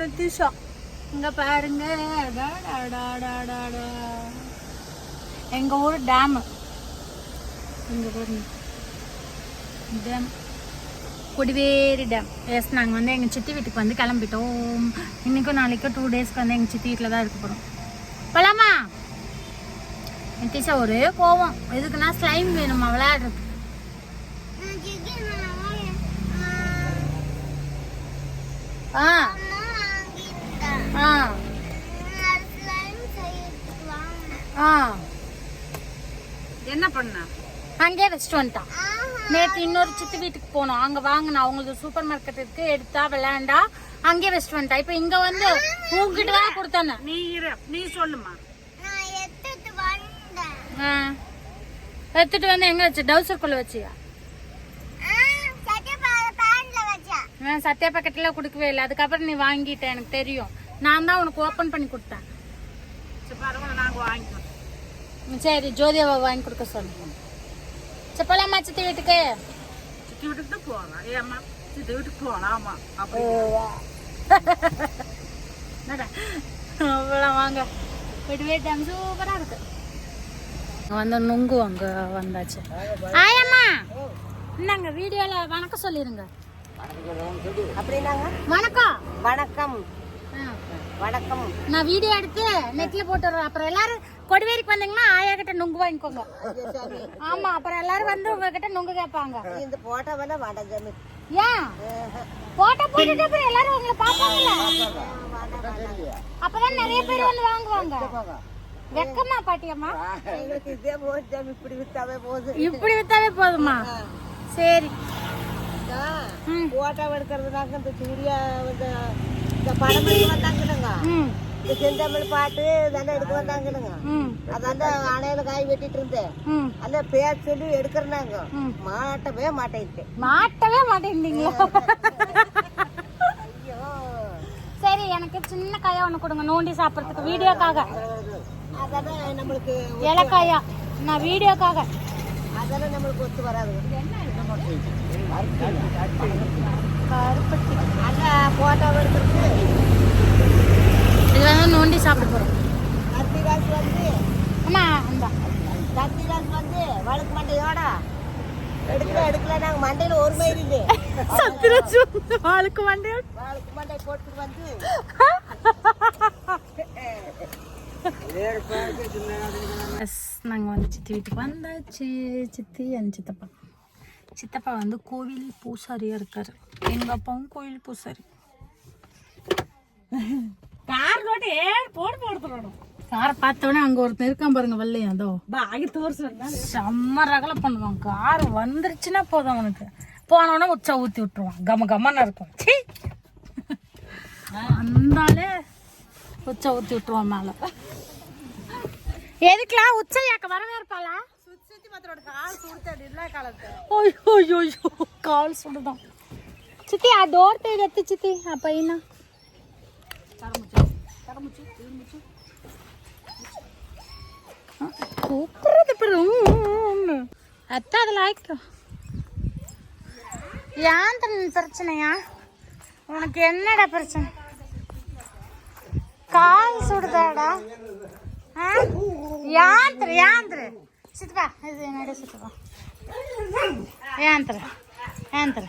நித்திஷா இங்க பாருங்க. டா, டா, டா, டா, டா, டா. எங்க ஊர் டேம் இங்க பாருங்க. டேம் கொடிவேரி டேம் எஸ் நாங்கள் வந்து எங்கள் சித்தி வீட்டுக்கு வந்து கிளம்பிட்டோம். இன்னைக்கும் நாளைக்கும் டூ டேஸ்க்கு வந்து எங்கள் சித்தி வீட்டில் தான் இருக்க போகிறோம் போலாமா? நித்திஷா ஒரே கோவம். எதுக்குன்னா ஸ்லைம் வேணுமா விளையாடுறது ஆ. ஆ. ஆ. என்ன பண்ண? அங்கேயே வச்சுட்டு வந்துட்டான். நேற்று இன்னொரு சித்தி வீட்டுக்கு போனோம். அங்க வாங்கினா அவங்களுக்கு சூப்பர் மார்க்கெட் இருக்கு. எடுத்தா விளையாண்டா அங்கேயே வச்சுட்டு வந்துட்டா இப்போ இங்க வந்து உங்ககிட்ட தான் கொடுத்தானே? நீ இரு. நீ சொல்லுமா. ஆ. எடுத்துட்டு வந்து எங்க வச்சு? டவுசருக்குள்ள வச்சியா? நான் சத்யா பாக்கெட்ல கொடுக்கவே இல்லை. அதுக்கப்புறம் நீ வாங்கிட்ட எனக்கு தெரியும். நான் தான் உனக்கு ஓப்பன் பண்ணி கொடுத்தேன். சரி சரி ஜோதியாவை வாங்கி கொடுக்க சொல்லுங்க சரி போலாமா சித்தி வீட்டுக்கு? சித்தி வீட்டுக்கு தான் போகலாம் ஏம்மா சித்தி வீட்டுக்கு போகலாமா அப்படி. என்னடா? அவ்வளோ வாங்க. விடுவே டேம் சூப்பராக இருக்கு. அங்கே வந்து நுங்கு அங்கே வந்தாச்சு. ஆயம்மா என்னங்க வீடியோவில் வணக்கம் சொல்லிடுங்க அப்படின்னாங்க வணக்கம். வணக்கம். வணக்கம். நான் வீடியோ எடுத்து நெட்ல போட்டுறேன் அப்புறம் எல்லாரும் கொடிவேரிக்கு வந்தீங்கன்னா ஆயா கிட்ட நுங்கு வாங்கிக்கோங்க. ஆமா அப்புறம் எல்லாரும் வந்து உங்ககிட்ட நுங்கு கேட்பாங்க. இந்த போட்டோவெல்லாம் வேண்டாம் சாமி ஏன்? போட்டோ போட்டுட்டு அப்புறம் எல்லாரும் உங்களை பார்ப்பாங்கல்ல? அப்பதான் நிறைய பேர் வந்து வாங்குவாங்க. வெக்கமா பாட்டியம்மா? இதே போகுது சாமி இப்படி வித்தாவே போகுது இப்படி வித்தாவே போதுமா? சரி. போட்டோ எடுக்கிறதுனாக்க இந்த சூர்யா இந்த இந்த படம் எடுக்க வந்தாங்கனுங்க. ம். இந்த செந்தமிழ் பாட்டு இதெல்லாம் எடுக்க வந்தாங்கனுங்க. ம். அதாண்ட அணையில காய் வெட்டிட்டு இருந்தேன். அந்த பேர் சொல்லி எடுக்கிறனாங்க. மாட்டவே மாட்டேன்ட்டு. மாட்டவே மாட்டேங்கிறீங்களா சரி எனக்கு சின்ன காயா ஒன்று கொடுங்க. நோண்டி சாப்பிட்றதுக்கு வீடியோக்காக. அதெல்லாம் நம்மளுக்கு ஏலக்காயா நான் வீடியோக்காக. அதெல்லாம் நம்மளுக்கு ஒத்து வராது. கருப்பட்டி அந்த போட்டோ எடுக்கிறது வந்து நோண்டி சாப்பிட போகிறோம் கத்தி காசு வந்து அம்மா அந்த கத்தி காசு வந்து வழுக்கு மண்டையோட. எடுக்கல எடுக்கல நாங்கள் மண்டையில் ஒரு மயிர் இல்லை சத்திரச்சு ஆளுக்கு மண்டையோட வழுக்கு மண்டை போட்டு வந்து எஸ் நாங்கள் வந்து சித்தி வீட்டுக்கு வந்தாச்சு. சித்தி அஞ்சு சித்தப்பா. சித்தப்பா வந்து கோவில் பூசாரியாக இருக்கார். எங்கள் அப்பாவும் கோவில் பூசாரி. கார் ரோட்டு போடு போடுறோம் கார் பார்த்தோன்னே அங்கே ஒருத்தர் இருக்கான் பாருங்க வெள்ளையும் அதோ. பாகி தோர்சு செம்ம ரகலை பண்ணுவான். கார் வந்துருச்சுன்னா போதும் அவனுக்கு. போனவொடனே உச்சா ஊற்றி விட்டுருவான். கம கமன்னு இருக்கும். சி அந்தாலே உச்சா ஊற்றி விட்டுருவான் மேலே. எதுக்குலாம் உச்சல் ஏக்க வரவே இருப்பாளா ஐயோ ஐயோ கால் சுடுதான். சித்தி டோர் ಡೋರ್ ತೆಗೆತ್ತೆ சித்தி. ಆ ಪೈನ ಕೂಕ್ರದ பெரும் அத்த அதில் ஆயிக்கோ. ஏன் பிரச்சனையா? உனக்கு என்னடா பிரச்சனை? கால் சுடுதாடா. ஏன் ஏன் ಯಾಂತ್ರ ಸಿತ್ಬಾ ಇದು ನಡೆ ಸಿತ್ಬಾ ಯಾಂತ್ರ ಯಾಂತ್ರ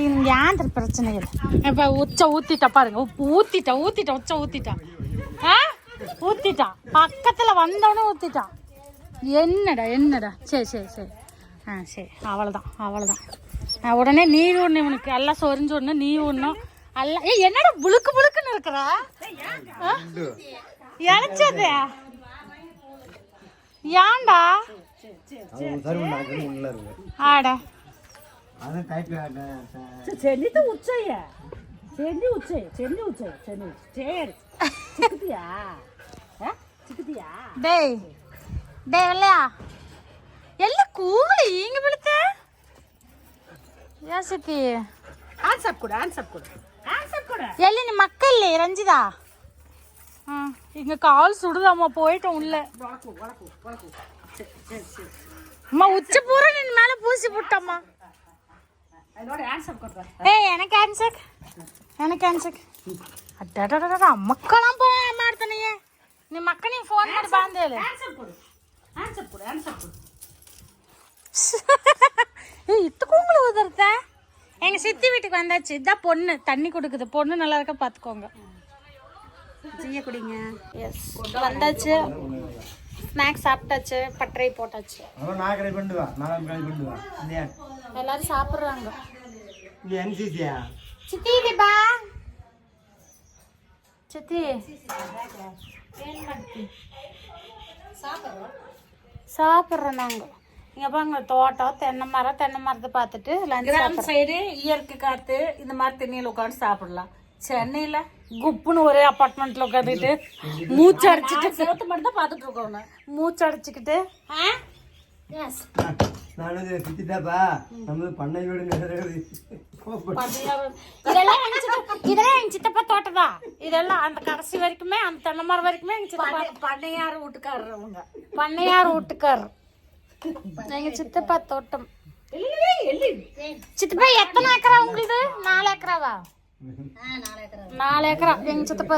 இங்க ಯಾಂತ್ರ பிரச்சனை இல்லை இப்போ உச்ச ஊத்திட்டா பாருங்க உப்பு ஊத்திட்டா ஊத்திட்டா உச்ச ஊத்திட்டா ஆ ஊத்திட்டா பக்கத்துல வந்தவனும் ஊத்திட்டா என்னடா என்னடா சரி சரி சரி ஆ சரி அவ்வளோதான் அவ்வளோதான் நான் உடனே நீ ஒன்று இவனுக்கு எல்லாம் சொரிஞ்சு ஒன்று நீ ஒன்றும் எல்லாம் ஏய் என்னடா புழுக்கு புழுக்குன்னு இருக்கிற இழைச்சது ஏன்டா ஆட ಚೆನ್ನಿತ ಉಚ್ಚಯ್ಯ ಚೆನ್ನಿ ಉಚ್ಚಯ್ಯ ಚೆನ್ನಿ ಉಚ್ಚಯ್ಯ ಚೆನ್ನಿ ಸೇರಿ ಚಿಕ್ಕದಿಯಾ ಚಿಕ್ಕದಿಯಾ டேய் டேய் வெள்ளையா எல்லாம் கூலி இங்க பிடித்த யாசித்தி ಆನ್ಸರ್ ಕೊಡು ಆನ್ಸರ್ ಕೊಡು ಆನ್ಸರ್ ಕೊಡು எல்லி நீ மக்கள் ரஞ்சிதா ஆ இங்க கால் சுடுதாம்மா போயிட்டோம் உள்ள ಒಳಕು ಒಳಕು ಒಳಕು ಸರಿ ಸರಿ ಸರಿ அம்மா உச்ச பூரா நின் மேல பூசி போட்டம்மா ನೋಡಿ ಆನ್ಸರ್ ಕೊಡ್ರ ஏய் எனக்கு ஆன்சர் ನನಗೆ ಅನ್ಸಕ್ಕೆ ಅಡ್ಡಾಡ ಮಕ್ಕಳ ಮಾಡ್ತಾನೆಯೇ ನಿಮ್ಮ ಮಕ್ಕಳಿಗೆ ಫೋನ್ ಮಾಡಿ ಬಾಂದೇಲೆ ಆನ್ಸರ್ ಕೊಡು ಆನ್ಸರ್ ಕೊಡು ಆನ್ಸರ್ ಕೊಡು ஏய் இத்துக்குங்களை உதறத எங்க சித்தி வீட்டுக்கு வந்தாச்சு இதான் பொண்ணு தண்ணி கொடுக்குது பொண்ணு நல்லா இருக்க பார்த்துக்கோங்க ஜீய குடிங்க. எஸ் வந்தாச்சு. ஸ்நாக்ஸ் சாப்பிட்டாச்சு பட்டறை போட்டாச்சு. எல்லாரும் சாப்பிட்றாங்க. சித்தி தீபா சித்தி. சாப்பிட்றோம் நாங்கள் இங்கே பாருங்க தோட்டம் தென்னை மரம் தென்னை மரத்தை பார்த்துட்டு லஞ்ச் சைடு இயற்கை காற்று இந்த மாதிரி தண்ணியில் உட்காந்து சாப்பிடலாம். சென்னையில் குப்புன்னு ஒரே அப்பார்ட்மெண்ட்டில் உட்காந்துட்டு மூச்சு அடிச்சுட்டு செவத்து மட்டும் தான் பார்த்துட்டு இருக்கோம் மூச்சு அடிச்சுக்கிட்டு இதெல்லாம் எங்க சித்தப்பா இதெல்லாம் எங்க சித்தப்பா தோட்டம் தான். இதெல்லாம் அந்த கடைசி வரைக்குமே அந்த தென்னை வரைக்குமே எங்க சித்தப்பா பண்ணையார் வீட்டுக்காரர் அவங்க பண்ணையார் வீட்டுக்கார் எங்க சித்தப்பா தோட்டம். சித்தப்பா எத்தனை ஏக்கரா உங்களுது? நாலு ஏக்கராவா? நாலு ஏக்கரா. எங்க சித்தப்பா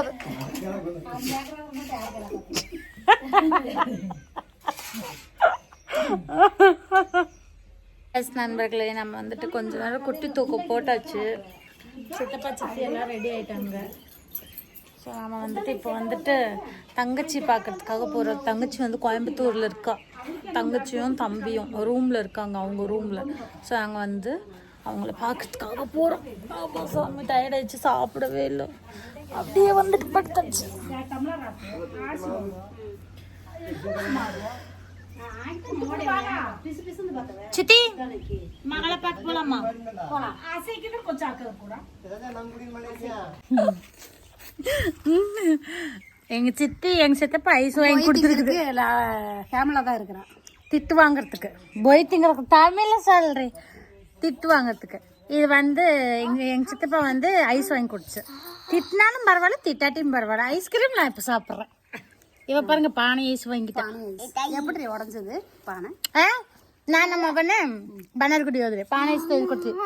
எஸ் நண்பர்களே நம்ம வந்துட்டு கொஞ்ச நேரம் குட்டி தூக்கம் போட்டாச்சு. சித்தப்பா சித்தி எல்லாம் ரெடி ஆயிட்டாங்க. ஸோ நம்ம வந்துட்டு இப்போ வந்துட்டு தங்கச்சி பார்க்கறதுக்காக போகிறோம் தங்கச்சி வந்து கோயம்புத்தூரில் இருக்கா. தங்கச்சியும் தம்பியும் ரூமில் இருக்காங்க அவங்க ரூமில் ஸோ அங்கே வந்து அவங்கள பார்க்கறதுக்காக போகிறோம் ஆமாம் சாமி டயர்ட் ஆயிடுச்சு சாப்பிடவே இல்லை. அப்படியே வந்துட்டு படுத்தாச்சு சித்தி மகளை பார்க்க போலாமா? எங்க சித்தி எங்க சித்தப்பா ஐஸ் வாங்கி கொடுத்துருக்குது. கேமலா தான் இருக்கிறான் திட்டு வாங்குறதுக்கு. பொய்த்திங்கிறதுக்கு தமிழ்ல சொல்றேன். திட்டு வாங்குறதுக்கு இது வந்து எங்க எங்க சித்தப்பா வந்து ஐஸ் வாங்கி கொடுத்துச்சு திட்டினாலும் பரவாயில்ல திட்டாட்டியும் பரவாயில்ல ஐஸ்கிரீம் நான் இப்போ சாப்பிட்றேன் இவ பாருங்க பானை ஐஸ் வாங்கிட்டான் எப்படி உடஞ்சது பானை ஆ நான் நம்ம பண்ண பன்னர்குடி ಹೋದ್ರೆ ಪಾನ ಐಸ್ ತೆಗೆದುಕೊಡ್ತೀವಿ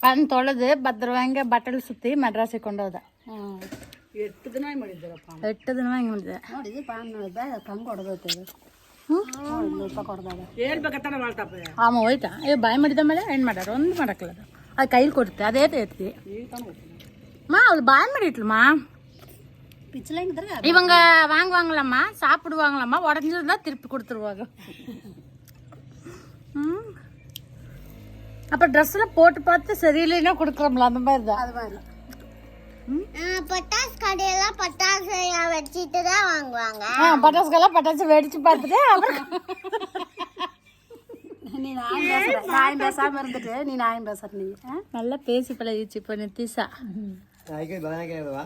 ಅದನ್ನ ತೊಳೆದು ಭದ್ರವಾಗಿ ಬಟ್ಟಲು ಸುತ್ತಿ ಮದ್ರಾಸಿಗೆ ಕೊಂಡೋದ எட்டு தினம் ಮಾಡಿದ್ದಾರಪ್ಪ ಎಟ್ಟು ದಿನ ಹಂಗೆ ಮಾಡಿದೆ ನೋಡಿದ್ವಿ ಪಾನ್ ಕಂಗ್ ಹೊಡೆದೋಗ್ತದೆ ಇಪ್ಪ ಕೊಡ್ದಾಗ ಹೇಳ್ಬೇಕತ್ತಾನೆ ಮಾಡ್ತಪ್ಪ ಆಮ ಹೋಯ್ತಾ ಏ ಬಾಯಿ ಮಾಡಿದ ಮೇಲೆ ಏನು ಮಾಡ್ಯಾರ ಒಂದು ಮಾಡಕ್ಕಲ್ಲ ಅದು ಅದು ಕೈಲಿ ಕೊಡುತ್ತೆ ಅದೇ ಐತಿ மா அவள் பாய் பண்ணிட்டுமா பிச்சலைங்க இவங்க வாங்குவாங்களாம்மா சாப்பிடுவாங்களாம்மா உடஞ்சதுன்னா திருப்பி கொடுத்துருவாங்க ம் அப்போ ட்ரெஸ்ஸில் போட்டு பார்த்து சரியில்லைன்னா கொடுக்குறோம்ல அந்த மாதிரி தான் அது மாதிரி பட்டாசு கடையெல்லாம் பட்டாசு வச்சுட்டு தான் வாங்குவாங்க ஆ பட்டாசுக்கெல்லாம் பட்டாசு வெடிச்சு பார்த்துட்டு அப்புறம் நீ நாயம் பேசுற நாயம் பேசாம இருந்துட்டு நீ நாயம் பேசுற நீ ஆ? நல்லா பேசி பழகிச்சு இப்போ நித்திஷா நாய்க்கு பதினாக்கேவா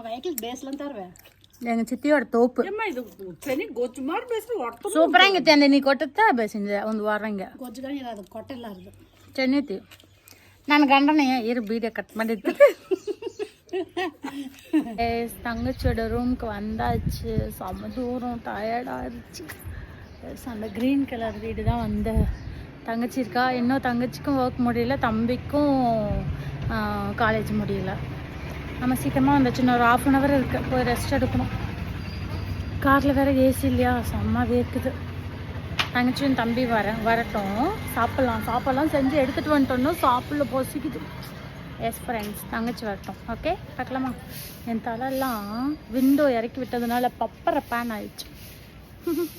வெஹிக்கிள் பேஸ்ல தருவேன் எங்கள் சித்தியோட ತೋಪು ಅಮ್ಮ ಇದು ಚೆನ್ನಿ ಗೊಜ್ಜು ಮಾಡಿ ಬೇಸ್ರು ಹೊಡ್ತು ಸೂಪರಾಗಿತ್ತು ಅಂದೆ ನೀ ಕೊಟ್ಟತ್ತ ಬೇಸಿಂದೆ ಒಂದು ವಾರಂಗೆ ಗೊಜ್ಜುಗಳು ಇರೋದು ಕೊಟ್ಟಿಲ್ಲ ಅದು ಚೆನ್ನೈತಿ ನನ್ನ ಗಂಡನೇ ಇರು ಬೀಡಿಯೋ ಕಟ್ ಮಾಡಿದ್ದು ஏஸ், தங்கச்சியோட ரூமுக்கு வந்தாச்சு. செம்ம தூரம் டயர்டாக இருந்துச்சு. அந்த க்ரீன் கலர் வீடு தான் வந்த. தங்கச்சி இருக்கா? இன்னும் தங்கச்சிக்கும் ஒர்க் முடியல தம்பிக்கும் காலேஜ் முடியல. நம்ம சீக்கிரமாக வந்தாச்சு இன்னும் ஒரு ஆஃப் அன் ஹவர் இருக்கு. போய் ரெஸ்ட் எடுக்கணும். காரில் வேறு ஏசி இல்லையா? செம்ம வேர்க்குது. தங்கச்சியும் தம்பி வரேன் வரட்டும். சாப்பிட்லாம். சாப்பிட்லாம் செஞ்சு எடுத்துகிட்டு வந்துட்டோம்னா சாப்பிடல பொசிக்குது. எஸ் ஃப்ரெண்ட்ஸ் தங்கச்சி வரட்டும். ஓகே பார்க்கலாமா? என் தலையெல்லாம் விண்டோ இறக்கி விட்டதுனால பப்பர பேன் ஆயிடுச்சு.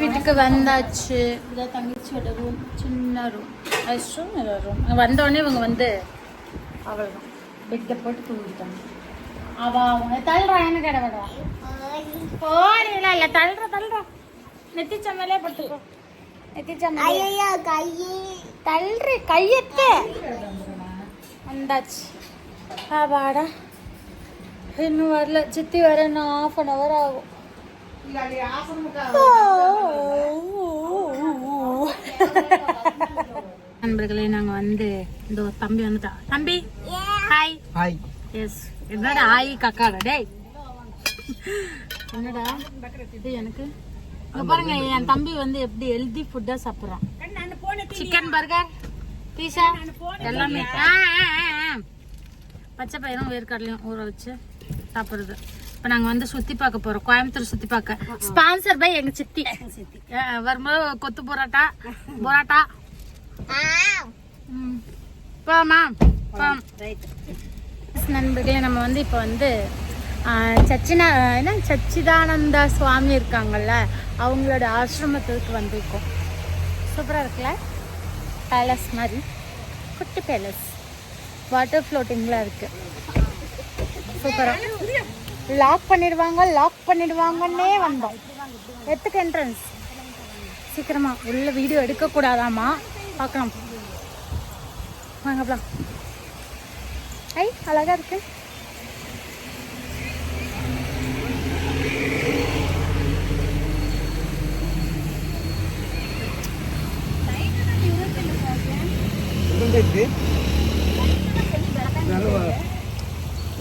வீட்டுக்கு வந்தாச்சு. இதான் தங்கச்சியோட ரூம் சின்ன ரூம் ஐஸ் ரூம் இதை ரூம் வந்தோடனே இவங்க வந்து அவ்வளோதான் பெட்டை போட்டு தூங்கிட்டாங்க. அவ அவங்க தள்ளுறா என்ன கடை விடுவா போடி இல்லை இல்லை தள்ளுற தள்ளுறா. நெத்தி சமையலே படுத்துக்கோ. நெத்தி சமையல். ஐயோ கையே. தள்ளுறி கையெத்து. வந்தாச்சு ஆபாடா இன்னும் வரல சித்தி வர இன்னும் ஆஃப் அன் ஹவர் ஆகும் நண்பர்களே நாங்கள் வந்து இந்த தம்பி வந்துட்டா. தம்பி ஹாய் ஹாய் எஸ் என்னடா ஹாய் கக்காடா டேய். என்னடா? இது எனக்கு? இங்க பாருங்க என் தம்பி வந்து எப்படி ஹெல்தி ஃபுட்டா சாப்பிட்றான். Chicken burger pizza? எல்லாமே. பச்சை பயிரும் வேர்க்கடலையும் ஊற வச்சு சாப்பிடுறது. இப்போ நாங்கள் வந்து சுற்றி பார்க்க போகிறோம் கோயம்புத்தூர் சுற்றி பார்க்க. ஸ்பான்சர் பை எங்கள் சித்தி. வரும்போது கொத்து பரோட்டா பரோட்டா. போமா. போம் நண்பர்களே நம்ம வந்து இப்போ வந்து சச்சினா என்ன? சச்சிதானந்தா சுவாமி இருக்காங்கல்ல அவங்களோட ஆசிரமத்துக்கு வந்திருக்கோம். சூப்பராக இருக்குல்ல? பேலஸ் மாதிரி. குட்டி பேலஸ். வாட்டர் ஃப்ளோட்டிங்லாம் இருக்குது சூப்பராக லாக் பண்ணிடுவாங்க லாக் பண்ணிடுவாங்கன்னே வந்தோம். எத்துக்கு என்ட்ரன்ஸ் சீக்கிரமாக உள்ள வீடியோ எடுக்கக்கூடாதாம்மா? பார்க்கலாம். வாங்க போலாம். ஐ அழகா இருக்குது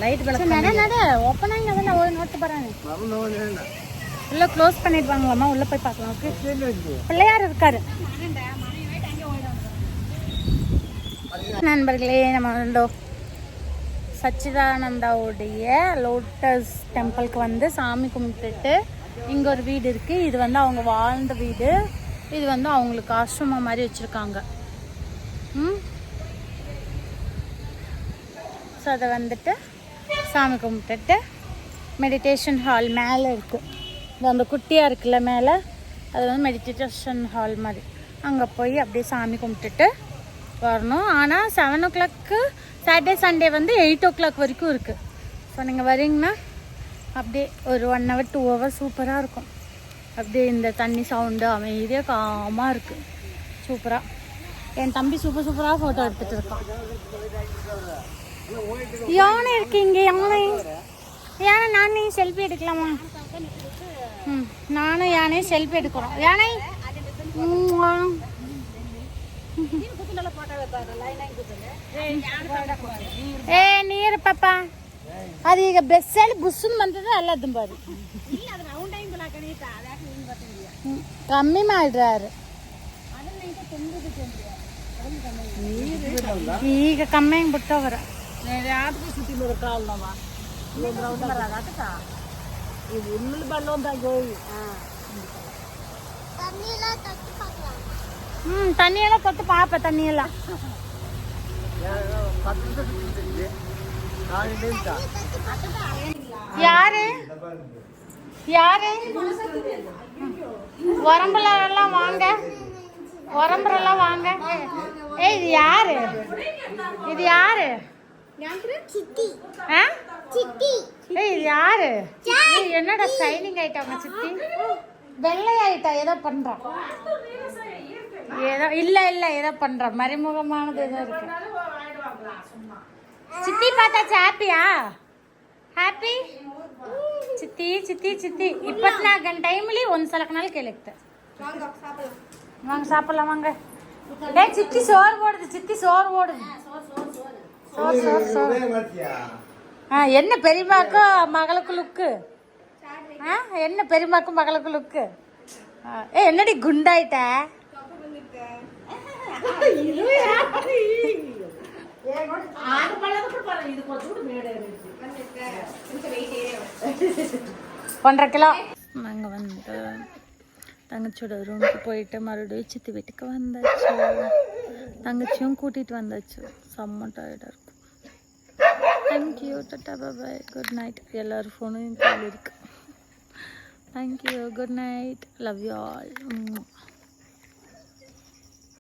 லைட் விளக்கு நட நட. ஓப்பன் ஆகி அதான் ஒரு நோட்டு போறாங்க உள்ள க்ளோஸ் பண்ணிடுவாங்களாமா உள்ள போய் பார்க்கலாம் ஓகே பிள்ளையார் இருக்காரு. நண்பர்களே நம்ம வந்து சச்சிதானந்தாவுடைய லோட்டஸ் டெம்பிளுக்கு வந்து சாமி கும்பிட்டுட்டு இங்கே ஒரு வீடு இருக்குது இது வந்து அவங்க வாழ்ந்த வீடு. இது வந்து அவங்களுக்கு ஆசிரமம் மாதிரி வச்சுருக்காங்க. ஸோ அதை வந்துட்டு சாமி கும்பிட்டுட்டு மெடிடேஷன் ஹால் மேலே இருக்குது இது அந்த குட்டியாக இருக்குல்ல மேலே? அது வந்து மெடிடேஷன் ஹால் மாதிரி. அங்கே போய் அப்படியே சாமி கும்பிட்டுட்டு வரணும். ஆனால் seven o'clock Saturday Sunday வந்து எயிட் ஓ கிளாக் வரைக்கும் இருக்குது ஸோ நீங்கள் வரீங்கன்னா அப்படியே ஒரு ஒன் ஹவர் டூ ஹவர் சூப்பராக இருக்கும். அப்படியே இந்த தண்ணி சவுண்டு அமைதியாக காமாக இருக்குது சூப்பராக என் தம்பி சூப்பர் சூப்பராக ஃபோட்டோ எடுத்துகிட்டு இருக்கான் யானை இருக்கீங்க யானை யானை நானே செல்ஃபி எடுக்கலாமா ம் நானும் யானையும் செல்ஃபி எடுக்கிறோம் யானை உம்மா. ಏ ನೀರು ಪಾಪ ಅದು ಈಗ ಬೆಸ್ಸಲ್ಲಿ ಬುಸ್ಸನ್ ಬಂತದ ಅಲ್ಲ ಅದನ್ನ ಬಾರಿ ಹ್ಮ್. ಕಮ್ಮಿ ಮಾಡ್ರಾರು ಈಗ ಕಮ್ಮಿ ಹಂಗೆ ಬಿಟ್ಟವ್ರ ಯಾವ್ದು ಸುತ್ತಿ ಬರೋ ಕಾಲ್ನವ ಒಂದು ರೌಂಡ್ ಬರೋದು ಅದಕ್ಕ ಇದು ಇನ್ನೊಂದು ಬಣ್ಣ ಒಂದಾಗಿ ಹೋಗಿ ಹ್ಞೂ ತಣ್ಣಿ ಎಲ್ಲ ಕೊಟ್ಟು ಪಾಪ ತಣ್ಣಿ ಎಲ್ಲ யாரு யாரு உரம்புலாம் வாங்க உரம்புறெல்லாம் வாங்க. ஏய் இது யாரு? இது யாரு? சித்தி. ஆ? சித்தி. ஏய் இது யாரு? என்னடா ஷைனிங் ஆயிட்டாங்க சித்தி? ஏதோ பண்றான் ஏதோ இல்ல இல்ல ஏதோ பண்றான் மறைமுகமானது ஏதோ இருக்கு. சித்தி பார்த்தாச்சு ஹாப்பியா ஹாப்பி ಚಿತ್ತಿ ಚಿತ್ತಿ ಚಿತ್ತಿ ಇಪ್ಪತ್ನಾಲ್ಕು ಗಂಟೆ ಟೈಮಲ್ಲಿ ಒಂದು ಸಲಕನಲ್ಲಿ ಕೇಳಿಕ್ತೆ வாங்க சாப்பிடலாம் வாங்க. டேய் சித்தி சோறு போடுது சித்தி சோறு போடுது. சோறு சோறு சோறு. ஆ என்ன பெரியமாக்கும் மகளுக்கு லுக்கு ஆ என்ன பெரியமாக்கும் மகளுக்கு லுக்கு ஏ என்னடி குண்டாயிட்ட? ஒன்றரை கிலோ. தங்கச்சியோட ரூமுக்கு போயிட்டு மறுபடியும் சித்தி வீட்டுக்கு வந்தாச்சு. தங்கச்சியும் கூட்டிகிட்டு வந்தாச்சு. செம்ம டயர்டாக இருக்கும் thank you ta-ta bye bye good night எல்லாரும் ஃபோனும் கையில் இருக்கு. Thank you good night love you all